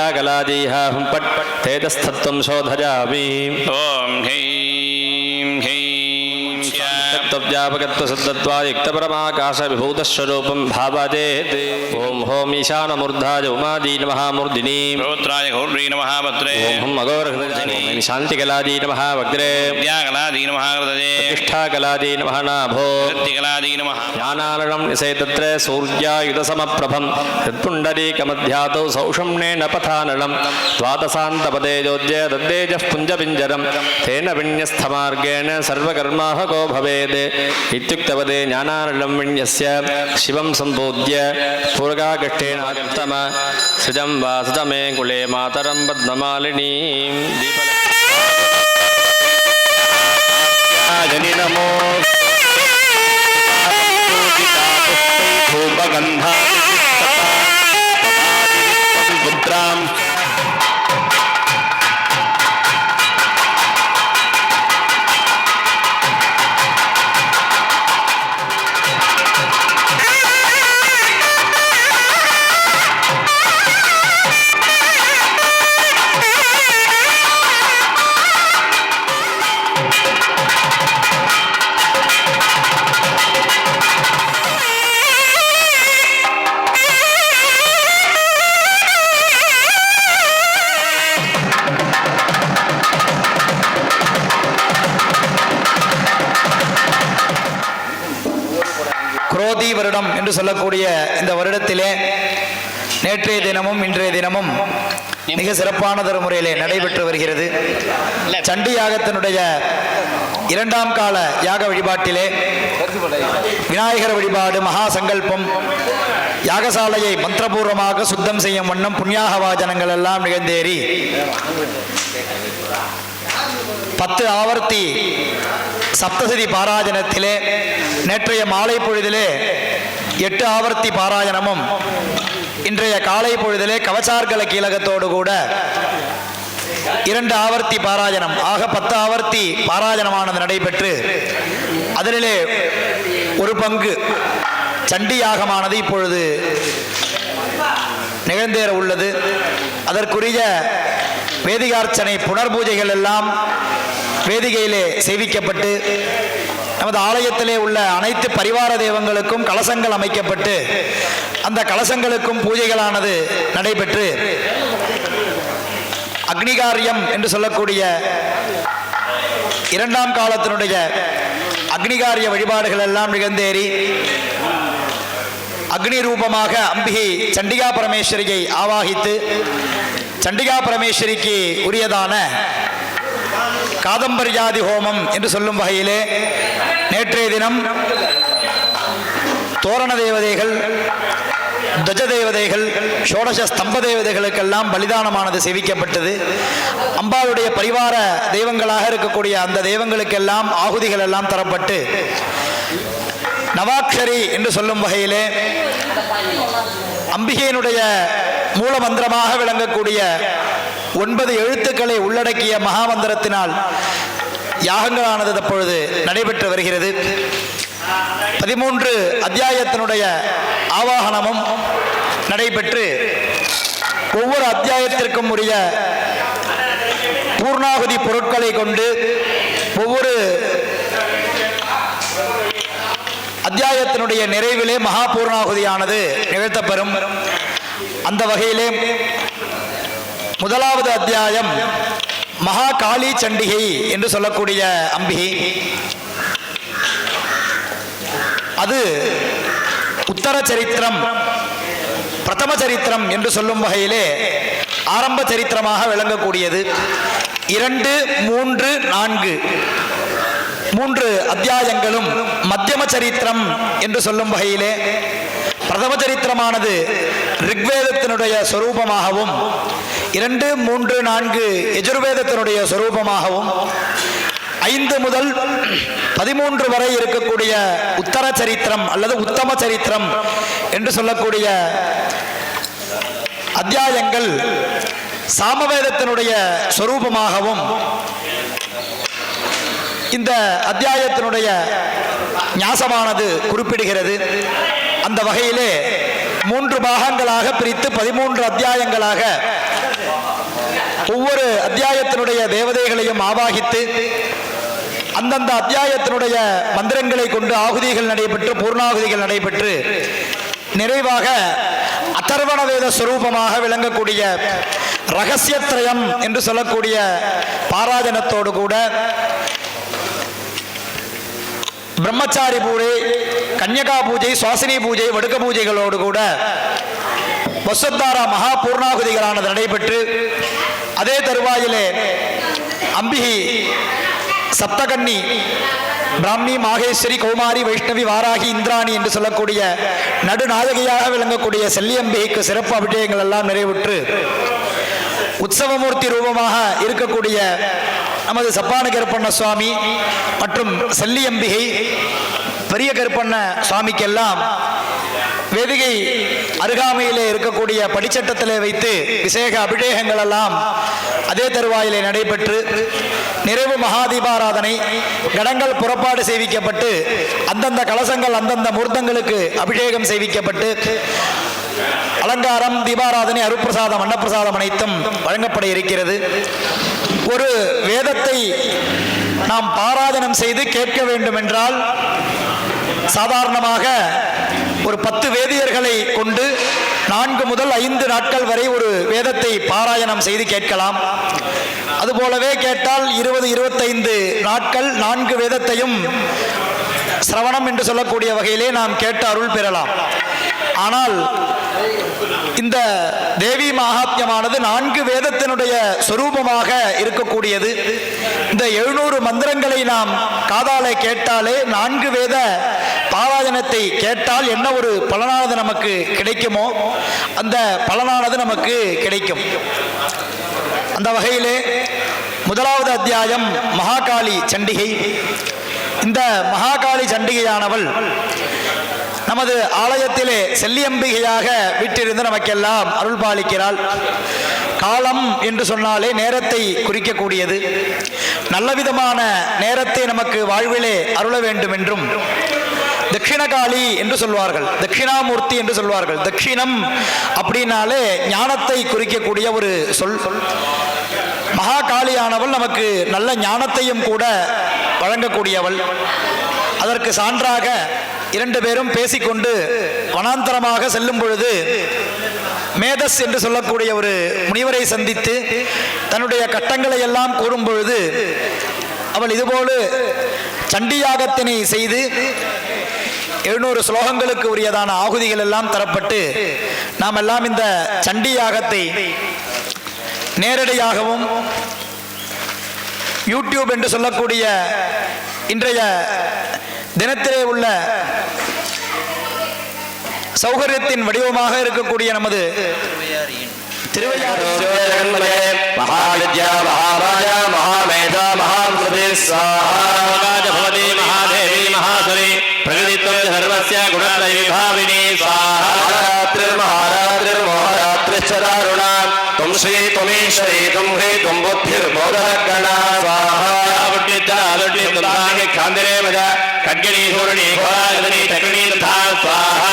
विद्याकलादीहाहं पट् तेजस्तत्त्वं शोधयामि ॐ ह्रीं ह्रीं श्या- तत्त्वव्यापकत्वसिद्धत्वायुक्तपरमाकाशविभूतस्वरूपं भावजेत् ॐ होम् ईशानमूर्धाय उमादी नमः मूर्धिनीं स्तोत्राय घोर्वी नमः भद्रे ॐ हं अघोरहृदयजने शान्तिकलादी नमः वग्रे विद्याकलादी नमः कृतये प्रतिष्ठाकलादी नमः नाभो कृत्तिकलादी नमः ज्ञानानलं निषेतत्र सूर्यायुधसमप्रभं हृत्पुण्डरीकमध्यातौ सौषम्णेन पथानलं द्वादशान्तपदे योज्य दद्देजः पुञ्जपिञ्जरं तेन विन्यस्तमार्गेण सर्वकर्माहको भवेत् इत्युक्तवदे ज्ञानारण्यस्य शिवं सम्बोध्य पूर्गागष्ठेनात्तम सृजं वा सतमे कुले मातरं पद्ममालिनीं। दीपलक्ष्मी। नमो भूपगन्धा मुद्रां குரோதி வருடம் என்று சொல்லக்கூடிய இந்த வருடத்திலே நேற்றைய தினமும் இன்றைய தினமும் மிக சிறப்பானதொரு முறையிலே நடைபெற்று வருகிறது. சண்டி யாகத்தினுடைய இரண்டாம் கால யாக வழிபாட்டிலே விநாயகர் வழிபாடு மகா சங்கல்பம் யாகசாலையை மந்திரபூர்வமாக சுத்தம் செய்யும் வண்ணம் புண்ணியாக வாஜனங்கள் எல்லாம் நிகழ்ந்தேறி பத்து ஆவர்த்தி சப்தசதி பாராயணத்திலே நேற்றைய மாலை பொழுதிலே எட்டு ஆவர்த்தி பாராயணமும் இன்றைய காலை பொழுதிலே கவச்சார்கல கீழகத்தோடு கூட இரண்டு ஆவர்த்தி பாராயணம். ஆக பத்து ஆவர்த்தி பாராயணமானது நடைபெற்று அதனிலே ஒரு பங்கு சண்டி யாகமானது இப்பொழுது நிகழ்ந்தேற உள்ளது. அதற்குரிய வேதிகார்ச்சனை புனர்பூஜைகள் எல்லாம் வேதிகையிலே சேவிக்கப்பட்டு நமது ஆலயத்திலே உள்ள அனைத்து பரிவார தெய்வங்களுக்கும் கலசங்கள் அமைக்கப்பட்டு அந்த கலசங்களுக்கும் பூஜைகளானது நடைபெற்று அக்னிகாரியம் என்று சொல்லக்கூடிய இரண்டாம் காலத்தினுடைய அக்னிகாரிய வழிபாடுகள் எல்லாம் நிகழ்ந்தேறி அக்னி ரூபமாக அம்பிகை சண்டிகா பரமேஸ்வரியை ஆவாகித்து சண்டிகா பரமேஸ்வரிக்கு உரியதான காதம்பரிஜாதி ஹோமம் என்று சொல்லும் வகையிலே நேற்றைய தினம் தோரண தேவதைகள் துவஜ தேவதைகள் சோடச ஸ்தம்ப தேவதைகளுக்கெல்லாம் பலிதானமானது சேவிக்கப்பட்டது. அம்பாளுடைய பரிவார தெய்வங்களாக இருக்கக்கூடிய அந்த தெய்வங்களுக்கெல்லாம் ஆகுதிகள் எல்லாம் தரப்பட்டு நவாக்ஷரி என்று சொல்லும் வகையிலே அம்பிகையினுடைய மூல மந்திரமாக விளங்கக்கூடிய ஒன்பது எழுத்துக்களை உள்ளடக்கிய மகாமந்திரத்தினால் யாகங்களானது தற்பொழுது நடைபெற்று வருகிறது. பதிமூன்று அத்தியாயத்தினுடைய ஆவாகனமும் நடைபெற்று ஒவ்வொரு அத்தியாயத்திற்கும் உரிய பூர்ணாகுதி பொருட்களை கொண்டு ஒவ்வொரு அத்தியாயத்தினுடைய நிறைவிலே மகா பூர்ணாகுதியானது நிகழ்த்தப்பெறும். அந்த வகையிலே முதலாவது அத்தியாயம் மகா காளி சண்டிகை என்று சொல்லக்கூடிய அம்பிகை. அது உத்தர சரித்திரம் பிரதம சரித்திரம் என்று சொல்லும் வகையிலே ஆரம்ப சரித்திரமாக விளங்கக்கூடியது. இரண்டு மூன்று நான்கு. மூன்று அத்தியாயங்களும் மத்தியம சரித்திரம் என்று சொல்லும் வகையிலே பிரதம சரித்திரமானது ரிக்வேதத்தினுடைய சொரூபமாகவும் இரண்டு மூன்று நான்கு எஜுர்வேதத்தினுடைய சொரூபமாகவும் ஐந்து முதல் பதிமூன்று வரை இருக்கக்கூடிய உத்தர சரித்திரம் அல்லது உத்தம சரித்திரம் என்று சொல்லக்கூடிய அத்தியாயங்கள் சாமவேதத்தினுடைய சொரூபமாகவும் இந்த அத்தியாயத்தினுடைய ஞாசமானது குறிப்பிடுகிறது. அந்த வகையிலே மூன்று பாகங்களாக பிரித்து பதிமூன்று அத்தியாயங்களாக ஒவ்வொரு அத்தியாயத்தினுடைய தேவதைகளையும் ஆவாகித்து அந்தந்த அத்தியாயத்தினுடைய மந்திரங்களை கொண்டு ஆகுதிகள் நடைபெற்று பூர்ணாகுதிகள் நடைபெற்று நிறைவாக அதர்வண வேத சுரூபமாக விளங்கக்கூடிய ரகசியத்ரயம் என்று சொல்லக்கூடிய பாராஜனத்தோடு கூட பிரம்மச்சாரி பூஜை கன்யகா பூஜை சுவாசினி பூஜை வடுக்க பூஜைகளோடு கூட வசுத்தாரா மகா பூர்ணாகுதிகளானது நடைபெற்று அதே தருவாயிலே அம்பிகை சப்தகன்னி பிராமி மாகேஸ்வரி கௌமாரி வைஷ்ணவி வாராகி இந்திராணி என்று சொல்லக்கூடிய நடுநாயகியாக விளங்கக்கூடிய செல்லியம்பிகைக்கு சிறப்பு அபிஷேகங்கள் எல்லாம் நிறைவுற்று உற்சவமூர்த்தி ரூபமாக இருக்கக்கூடிய நமது சப்பான கருப்பண்ண சுவாமி மற்றும் செல்லியம்பிகை பெரிய கருப்பண்ண சுவாமிக்கெல்லாம் வேதிகை அருகாமையிலே இருக்கக்கூடிய படிச்சட்டத்திலே வைத்து விசேக அபிஷேகங்கள் எல்லாம் அதே தருவாயிலே நடைபெற்று நிறைவு மகாதீபாராதனை கடங்கள் புறப்பாடு செய்விக்கப்பட்டு அந்தந்த கலசங்கள் அந்தந்த மூர்த்தங்களுக்கு அபிஷேகம் செய்விக்கப்பட்டு அலங்காரம் தீபாராதனை அருப்பிரசாதம் அன்னப்பிரசாதம் அனைத்தும் வழங்கப்பட இருக்கிறது. ஒரு வேதத்தை நாம் பாராதனம் செய்து கேட்க வேண்டும் என்றால் சாதாரணமாக ஒரு பத்து வேதியர்களை கொண்டு நான்கு முதல் ஐந்து நாட்கள் வரை ஒரு வேதத்தை பாராயணம் செய்து கேட்கலாம். அதுபோலவே கேட்டால் இருபது இருபத்தைந்து நாட்கள் நான்கு வேதத்தையும் சிரவணம் என்று சொல்லக்கூடிய வகையிலே நாம் கேட்டு அருள் பெறலாம். ஆனால் இந்த தேவி மகாத்மியமானது நான்கு வேதத்தினுடைய சொரூபமாக இருக்கக்கூடியது. இந்த எழுநூறு மந்திரங்களை நாம் காதாலே கேட்டாலே நான்கு வேத ஆராதனத்தை கேட்டால் என்ன ஒரு பலனானது நமக்கு கிடைக்குமோ அந்த பலனானது நமக்கு கிடைக்கும். அந்த வகையிலே முதலாவது அத்தியாயம் மகாகாளி சண்டிகை. இந்த மகாகாளி சண்டிகையானவள் நமது ஆலயத்திலே செல்லியம்பிகையாக விட்டிருந்து நமக்கெல்லாம் அருள் பாலிக்கிறாள். காலம் என்று சொன்னாலே நேரத்தை குறிக்கக்கூடியது. நல்ல விதமான நேரத்தை நமக்கு வாழ்விலே அருள வேண்டும் என்றும் தட்சிணகாளி என்று சொல்வார்கள். தட்சிணாமூர்த்தி என்று சொல்வார்கள். தட்சிணம் அப்படின்னாலே ஞானத்தை குறிக்கக்கூடிய ஒரு சொல். மகாகாளியானவள் நமக்கு நல்ல ஞானத்தையும் கூட வழங்கக்கூடியவள். அதற்கு சான்றாக இரண்டு பேரும் பேசிக்கொண்டு வனாந்தரமாக செல்லும் பொழுது மேதஸ் என்று சொல்லக்கூடிய ஒரு முனிவரை சந்தித்து தன்னுடைய கட்டங்களை எல்லாம் கூறும் பொழுது அவள் இதுபோல சண்டியாகத்தினை செய்து எழுநூறு ஸ்லோகங்களுக்கு உரியதான ஆகுதிகள் எல்லாம் தரப்பட்டு நாம் எல்லாம் இந்த சண்டி யாகத்தை நேரடியாகவும் யூடியூப் என்று சொல்லக்கூடிய இன்றைய தினத்திலே உள்ள சௌகரியத்தின் வடிவமாக இருக்கக்கூடிய நமது திருவையாறு மகாதேவி மகாசுரி பிரகதி सर्वस्य गुणत्रयविभाविनी स्वाहारात्रिर्महारात्रिर्महारात्रिश्च दारुणां त्वं श्री त्वमीश्वरी त्वं ह्री त्वं बुद्धिर्बोधगणा स्वाहाड्यतादुड्यताङ्गे खान्दरे वद खड्गणी धोरणी घोरागणी चक्रणी तथा स्वाहा